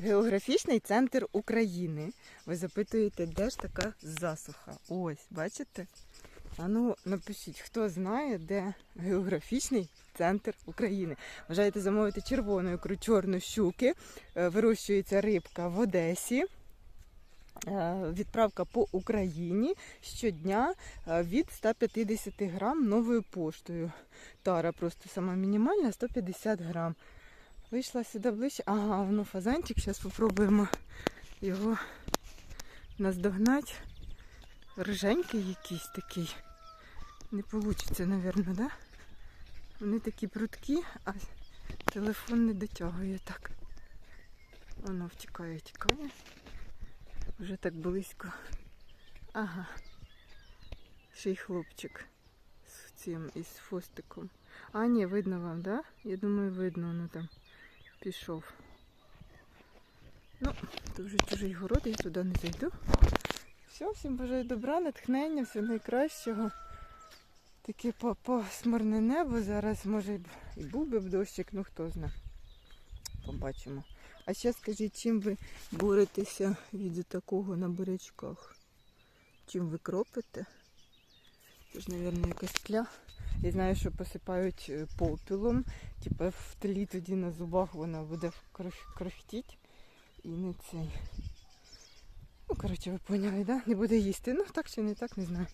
Географічний центр України. Ви запитуєте, де ж така засуха? Ось, бачите? А ну, напишіть, хто знає, де географічний центр України. Бажаєте замовити червону ікру чорну щуки. Е, Вирощується рибка в Одесі. Е, Відправка по Україні щодня е, від 150 грам новою поштою. Тара просто сама мінімальна 150 грам. Вийшла сюди ближче. Ага, воно фазанчик. Зараз спробуємо його наздогнати. Риженький якийсь такий. Не вийде, мабуть, да? Вони такі прудкі, а телефон не дотягує так. Воно втікає, тікає. Вже так близько. Ага. Ще й хлопчик з цим із фостиком. А, ні, видно вам, да? Я думаю, видно, воно там пішов. Ну, вже чужий город, я туди не зайду. Все, всім бажаю добра, натхнення, всього найкращого. Таке по- пасмурне небо. Зараз може і був би б дощик, ну хто знає. Побачимо. А ще скажіть, чим ви боретеся від такого на бурячках? Чим ви кропите? Це ж, мабуть, якась тля. Я знаю, що посипають е, попілом. Типа в тлі тоді на зубах вона буде крохтіти. І не цей. Ну, коротше, ви поняли, да? Не буде їсти. Ну, так чи не так, не знаю.